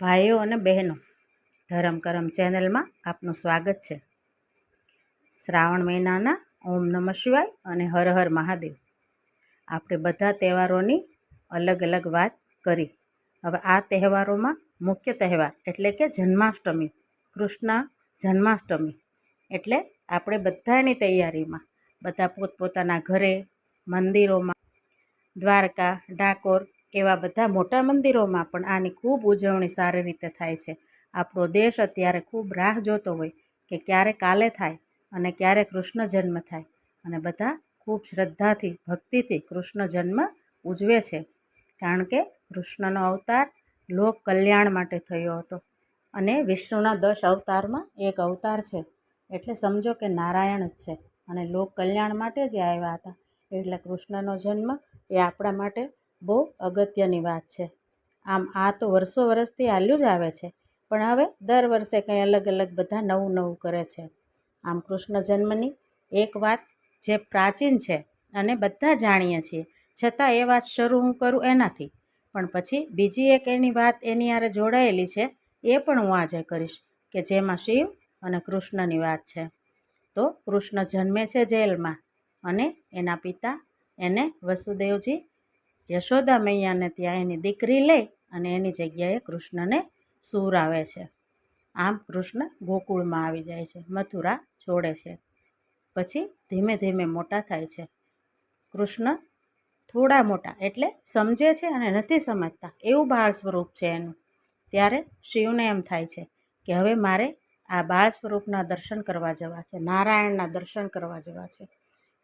ભાઈઓ અને બહેનો, ધરમ કરમ ચેનલમાં આપનું સ્વાગત છે. શ્રાવણ મહિનાના ઓમ નમઃ શિવાય અને હર હર મહાદેવ. આપણે બધા તહેવારોની અલગ અલગ વાત કરી. હવે આ તહેવારોમાં મુખ્ય તહેવાર એટલે કે જન્માષ્ટમી, કૃષ્ણ જન્માષ્ટમી એટલે આપણે બધાની તૈયારીમાં, બધા પોતપોતાના ઘરે, મંદિરોમાં, દ્વારકા, ડાકોર એવા બધા મોટા મંદિરોમાં પણ આની ખૂબ ઉજવણી સારી રીતે થાય છે. આપણો દેશ અત્યારે ખૂબ રાહ જોતો હોય કે ક્યારે કાલે થાય અને ક્યારે કૃષ્ણ જન્મ થાય. અને બધા ખૂબ શ્રદ્ધાથી, ભક્તિથી કૃષ્ણ જન્મ ઉજવે છે. કારણ કે કૃષ્ણનો અવતાર લોક કલ્યાણ માટે થયો હતો. અને વિષ્ણુના દસ અવતારમાં એક અવતાર છે. એટલે સમજો કે નારાયણ જ છે. અને લોક કલ્યાણ માટે જ આવ્યા હતા. એટલે કૃષ્ણનો જન્મ એ આપણા માટે બહુ અગત્યની વાત છે. આમ આ તો વર્ષો વર્ષથી હાલ્યું જ આવે છે, પણ હવે દર વર્ષે કંઈ અલગ અલગ બધા નવું નવું કરે છે. આમ કૃષ્ણ જન્મની એક વાત જે પ્રાચીન છે અને બધા જાણીએ છીએ, છતાં એ વાત શરૂ હું કરું એનાથી. પણ પછી બીજી એક એની વાત એની આરે જોડાયેલી છે, એ પણ હું આજે કરીશ, કે જેમાં શિવ અને કૃષ્ણની વાત છે. તો કૃષ્ણ જન્મે છે જેલમાં અને એના પિતા એને વસુદેવજી યશોદા મૈયાને ત્યાં એની દીકરી લે અને એની જગ્યાએ કૃષ્ણને સૂર આવે છે. આમ કૃષ્ણ ગોકુળમાં આવી જાય છે, મથુરા છોડે છે. પછી ધીમે ધીમે મોટા થાય છે. કૃષ્ણ થોડા મોટા એટલે સમજે છે અને નથી સમજતા, એવું બાળ સ્વરૂપ છે એનું. ત્યારે શિવને એમ થાય છે કે હવે મારે આ બાળ સ્વરૂપના દર્શન કરવા જવા છે, નારાયણના દર્શન કરવા જવા છે.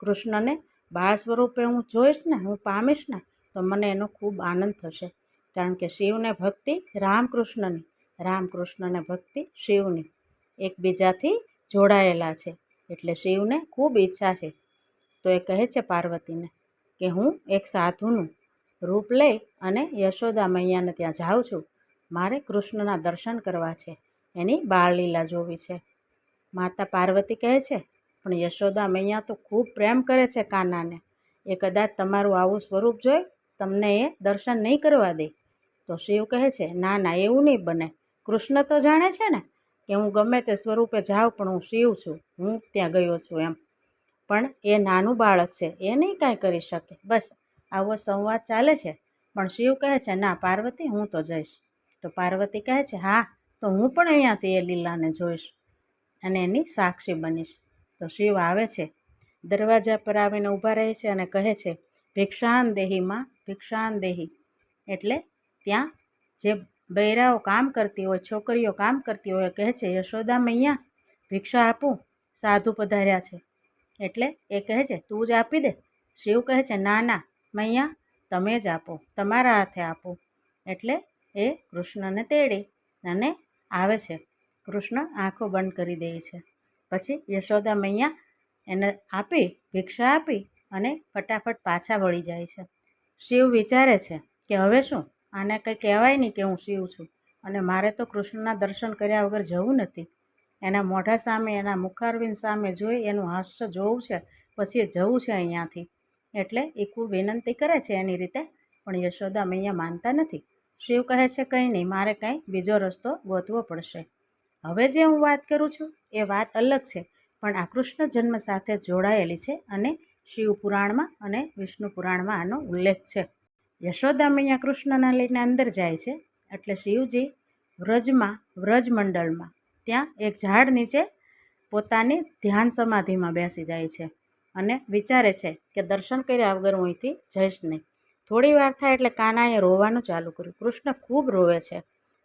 કૃષ્ણને બાળ સ્વરૂપે હું જોઈશ ને, હું પામીશ ને તો મને એનો ખૂબ આનંદ થશે. કારણ કે શિવને ભક્તિ રામકૃષ્ણની, રામકૃષ્ણને ભક્તિ શિવની એકબીજાથી જોડાયેલા છે. એટલે શિવને ખૂબ ઈચ્છા છે. તો એ કહે છે પાર્વતીને કે હું એક સાધુનું રૂપ લઈ અને યશોદા મૈયાને ત્યાં જાઉં છું. મારે કૃષ્ણના દર્શન કરવા છે. એની બાળલીલા જોવી છે. માતા પાર્વતી કહે છે, પણ યશોદા મૈયા તો ખૂબ પ્રેમ કરે છે કાનાને. એ કદાચ તમારું આવું સ્વરૂપ જોઈ તમને એ દર્શન નહીં કરવા દે. તો શિવ કહે છે, ના ના, એવું નહીં બને. કૃષ્ણ તો જાણે છે ને કે હું ગમે તે સ્વરૂપે જાઉં, પણ હું શિવ છું. હું ત્યાં ગયો છું એમ. પણ એ નાનું બાળક છે, એ નહીં કાંઈ કરી શકે. બસ, આવો સંવાદ ચાલે છે. પણ શિવ કહે છે, ના, પાર્વતી, હું તો જઈશ. તો પાર્વતી કહે છે, હા, તો હું પણ અહીંયાથી એ લીલાને જોઈશ અને એની સાક્ષી બનીશ. તો શિવ આવે છે, દરવાજા પર આવીને ઊભા રહે છે અને કહે છે ભિક્ષાન દેહીમાં ભિક્ષાન દેહી એટલે ત્યાં જે બૈરાઓ કામ કરતી હોય, છોકરીઓ કામ કરતી હોય, કહે છે, યશોદા મૈયા, ભિક્ષા આપું, સાધુ પધાર્યા છે. એટલે એ કહે છે, તું જ આપી દે. શિવ કહે છે, ના ના, મૈયા, તમે જ આપો, તમારા હાથે આપો. એટલે એ કૃષ્ણને તેડી અને આવે છે. કૃષ્ણ આંખો બંધ કરી દે છે. પછી યશોદા મૈયા એને આપી, ભિક્ષા આપી અને ફટાફટ પાછા વળી જાય છે. શિવ વિચારે છે કે હવે શું? આને કંઈ કહેવાય નહીં કે હું શિવ છું અને મારે તો કૃષ્ણના દર્શન કર્યા વગર જવું નથી. એના મોઢા સામે, એના મુખારવિંદ સામે જોઈ એનું હાસ્ય જોવું છે, પછી એ જવું છે અહીંયાથી. એટલે એ ખૂબ વિનંતી કરે છે એની રીતે, પણ યશોદા મૈયા માનતા નથી. શિવ કહે છે કંઈ નહીં, મારે કંઈ બીજો રસ્તો ગોતવો પડશે. હવે જે હું વાત કરું છું, એ વાત અલગ છે, પણ આ કૃષ્ણ જન્મ સાથે જોડાયેલી છે અને શિવ પુરાણમાં અને વિષ્ણુ પુરાણમાં આનો ઉલ્લેખ છે. યશોદા મૈયા કૃષ્ણના લઈને અંદર જાય છે, એટલે શિવજી વ્રજમાં, વ્રજમંડળમાં, ત્યાં એક ઝાડ નીચે પોતાની ધ્યાન સમાધિમાં બેસી જાય છે અને વિચારે છે કે દર્શન કર્યા વગર હું અહીંથી જઈશ નહીં. થોડી વાર થાય એટલે કાનાએ રોવાનું ચાલુ કર્યું. કૃષ્ણ ખૂબ રોવે છે.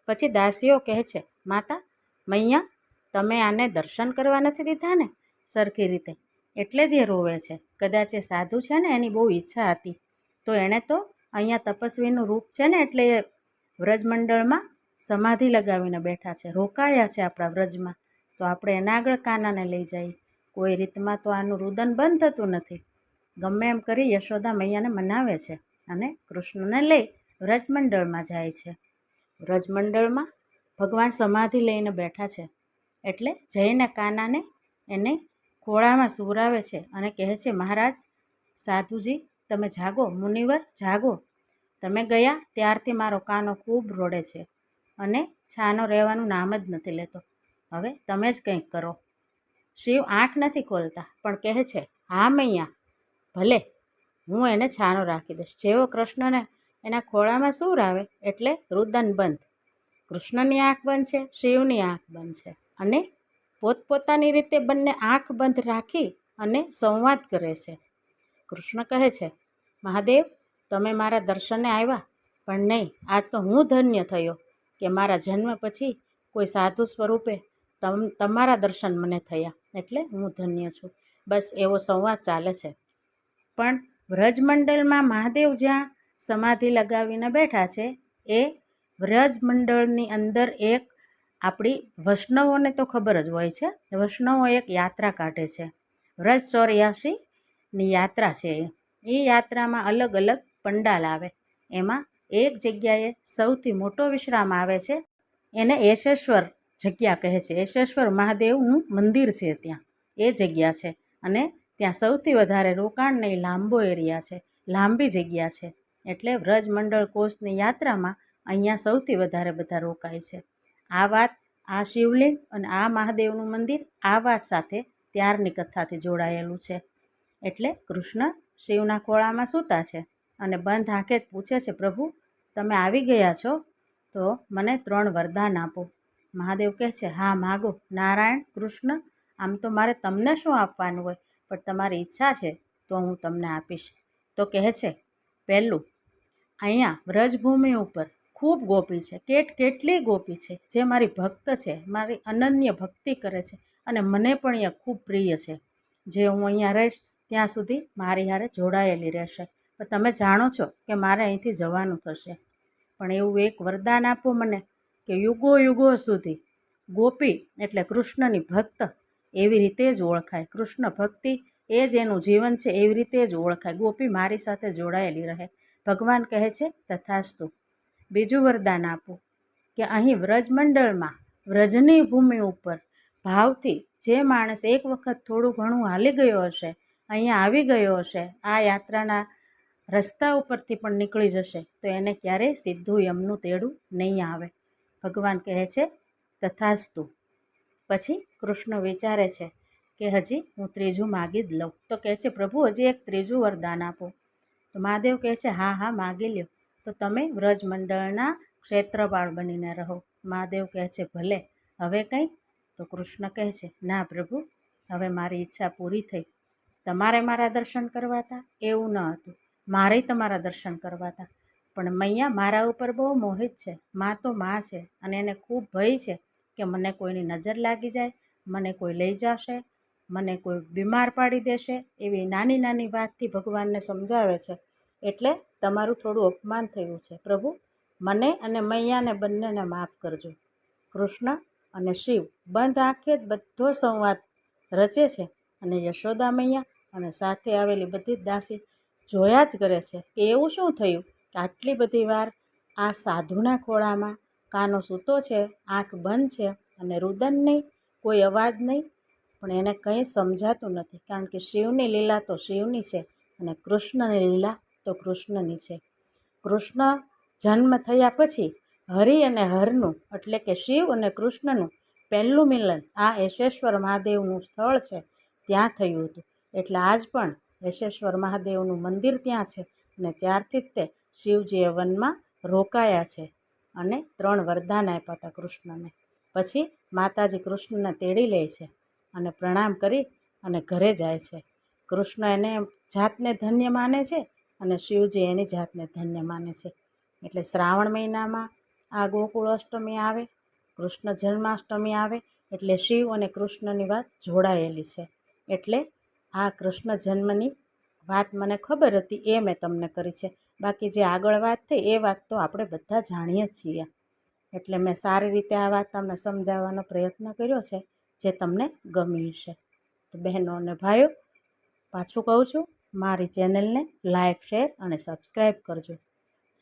પછી દાસીઓ કહે છે, માતા, મૈયા, તમે આને દર્શન કરવા નથી દીધા ને? સરખી રીતે એટલે જ એ રોવે છે. કદાચ એ સાધુ છે ને, એની બહુ ઈચ્છા હતી. તો એણે તો અહીંયા તપસ્વીનું રૂપ છે ને, એટલે એ વ્રજમંડળમાં સમાધિ લગાવીને બેઠા છે. રોકાયા છે આપણા વ્રજમાં. તો આપણે એના આગળ કાનાને લઈ જઈએ. કોઈ રીતમાં તો આનું રુદન બંધ થતું નથી. ગમે એમ કરી યશોદા મૈયાને મનાવે છે અને કૃષ્ણને લઈ વ્રજમંડળમાં જાય છે. વ્રજમંડળમાં ભગવાન સમાધિ લઈને બેઠા છે. એટલે જઈને કાનાને એને ખોળામાં સુવરાવે છે અને કહે છે, મહારાજ, સાધુજી, તમે જાગો, મુનિવર, જાગો. તમે ગયા ત્યારથી મારો કાનો ખૂબ રોડે છે અને છાનો રહેવાનું નામ જ નથી લેતો. હવે તમે જ કંઈક કરો. શિવ આંખ નથી ખોલતા, પણ કહે છે, હા, મૈયા, ભલે, હું એને છાનો રાખી દઈશ. જેવો કૃષ્ણને એના ખોળામાં સૂર આવે એટલે રુદન બંધ. કૃષ્ણની આંખ બંધ છે, શિવની આંખ બંધ છે અને પોતપોતાની રીતે બંને આંખ બંધ રાખી અને સંવાદ કરે છે. કૃષ્ણ કહે છે, મહાદેવ, તમે મારા દર્શને આવ્યા, પણ નહીં, આજ તો હું ધન્ય થયો કે મારા જન્મ પછી કોઈ સાધુ સ્વરૂપે તમ, તમારા દર્શન મને થયા, એટલે હું ધન્ય છું. બસ એવો સંવાદ ચાલે છે. પણ વ્રજમંડળમાં મહાદેવ જ્યાં સમાધિ લગાવીને બેઠા છે, એ વ્રજમંડળની અંદર એક આપણી વૈષ્ણવોને તો ખબર જ હોય છે વૈષ્ણવો એક યાત્રા કાઢે છે. વ્રજ ચોર્યાસીની યાત્રા છે એ. એ યાત્રામાં અલગ અલગ પંડાલ આવે. એમાં એક જગ્યાએ સૌથી મોટો વિશ્રામ આવે છે. એને એશેશ્વર જગ્યા કહે છે. એશેશ્વર મહાદેવનું મંદિર છે ત્યાં. એ જગ્યા છે અને ત્યાં સૌથી વધારે રોકાણ નહીં લાંબો એરિયા છે. લાંબી જગ્યા છે. એટલે વ્રજ મંડળ કોષની યાત્રામાં અહીંયા સૌથી વધારે બધા રોકાય છે. આ વાત, આ શિવલિંગ અને આ મહાદેવનું મંદિર આ વાત સાથે ત્યારની કથાથી જોડાયેલું છે. એટલે કૃષ્ણ શિવના ખોળામાં સૂતા છે અને બંધ આંખે પૂછે છે, પ્રભુ, તમે આવી ગયા છો? તો મને ત્રણ વરદાન આપો. મહાદેવ કહે છે, હા, માગો. નારાયણ, કૃષ્ણ, આમ તો મારે તમને શું આપવાનું હોય? પણ તમારી ઈચ્છા છે તો હું તમને આપીશ. તો કહે છે, પહેલું, અહીંયા વ્રજભૂમિ ઉપર ખૂબ ગોપી છે કેટ કેટલી ગોપી છે, જે મારી ભક્ત છે, મારી અનન્ય ભક્તિ કરે છે અને મને પણ અહીંયા ખૂબ પ્રિય છે. જે હું અહીંયા રહીશ, ત્યાં સુધી મારી હારે જોડાયેલી રહેશે. પણ તમે જાણો છો કે મારે અહીંથી જવાનું થશે. પણ એવું એક વરદાન આપો મને કે યુગો યુગો સુધી ગોપી એટલે કૃષ્ણની ભક્ત એવી રીતે જ ઓળખાય. કૃષ્ણ ભક્તિ એ જ એનું જીવન છે, એવી રીતે જ ઓળખાય. ગોપી મારી સાથે જોડાયેલી રહે. ભગવાન કહે છે, તથાસ્તુ. બીજું વરદાન આપું કે અહીં વ્રજમંડળમાં વ્રજની ભૂમિ ઉપર ભાવથી જે માણસ એક વખત થોડું ઘણું હાલી ગયો હશે, અહીંયા આવી ગયો હશે, આ યાત્રાના રસ્તા ઉપરથી પણ નીકળી જશે, તો એને ક્યારેય સીધું યમનું તેડું નહીં આવે. ભગવાન કહે છે, તથાસ્તુ. પછી કૃષ્ણ વિચારે છે કે હજી હું ત્રીજું માગી જ લઉં. તો કહે છે, પ્રભુ, હજી એક ત્રીજું વરદાન આપો. તો મહાદેવ કહે છે, હા હા, માગી લ્યો. તો તમે વ્રજમંડળના ક્ષેત્રપાળ બનીને રહો. મહાદેવ કહે છે, ભલે, હવે કંઈ? તો કૃષ્ણ કહે છે, ના પ્રભુ, હવે મારી ઈચ્છા પૂરી થઈ. તમારે મારા દર્શન કરવા હતા? એવું ન હતું. મારે તમારા દર્શન કરવા હતા. પણ મૈયા મારા ઉપર બહુ મોહિત છે. મા તો મા છે અને એને ખૂબ ભય છે કે મને કોઈની નજર લાગી જાય, મને કોઈ લઈ જશે, મને કોઈ બીમાર પાડી દેશે. એવી નાની નાની વાતથી ભગવાનને સમજાવે છે એટલે તમારું થોડું અપમાન થયું છે. પ્રભુ, મને અને મૈયાને બંનેને માફ કરજો. કૃષ્ણ અને શિવ બંધ આંખે જ બધો સંવાદ રચે છે અને યશોદા મૈયા અને સાથે આવેલી બધી જ દાસી જોયા જ કરે છે. કે એવું શું થયું? કે આટલી બધી વાર આ સાધુના ખોળામાં કાનો સૂતો છે, આંખ બંધ છે અને રુદન નહીં, કોઈ અવાજ નહીં, પણ એને કંઈ સમજાતું નથી. કારણ કે શિવની લીલા તો શિવની છે અને કૃષ્ણની લીલા તો કૃષ્ણની છે. કૃષ્ણ જન્મ થયા પછી હરિ અને હરનું, એટલે કે શિવ અને કૃષ્ણનું, પહેલું મિલન આ યશેશ્વર મહાદેવનું સ્થળ છે, ત્યાં થયું હતું. એટલે આજ પણ યશેશ્વર મહાદેવનું મંદિર ત્યાં છે અને ત્યારથી જ તે શિવજીએ વનમાં રોકાયા છે અને ત્રણ વરદાન આપ્યા હતા કૃષ્ણને. પછી માતાજી કૃષ્ણને તેડી લે છે અને પ્રણામ કરી અને ઘરે જાય છે. કૃષ્ણ એને જાતને ધન્ય માને છે અને શિવજી એની જાતને ધન્ય માને છે. એટલે શ્રાવણ મહિનામાં આ ગોકુળ અષ્ટમી આવે, કૃષ્ણ જન્માષ્ટમી આવે, એટલે શિવ અને કૃષ્ણની વાત જોડાયેલી છે. એટલે આ કૃષ્ણ જન્મની વાત મને ખબર હતી, એ મેં તમને કરી છે. બાકી જે આગળ વાત થઈ, એ વાત તો આપણે બધા જાણીએ છીએ. એટલે મેં સારી રીતે આ વાત તમને સમજાવવાનો પ્રયત્ન કર્યો છે, જે તમને ગમી હશે તો બહેનો અને ભાઈઓ, પાછું કહું છું મારી ચેનલને લાઇક શેર અને સબસ્ક્રાઈબ કરજો.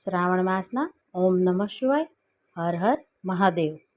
શ્રાવણ માસના ઓમ નમઃ શિવાય. હર હર મહાદેવ.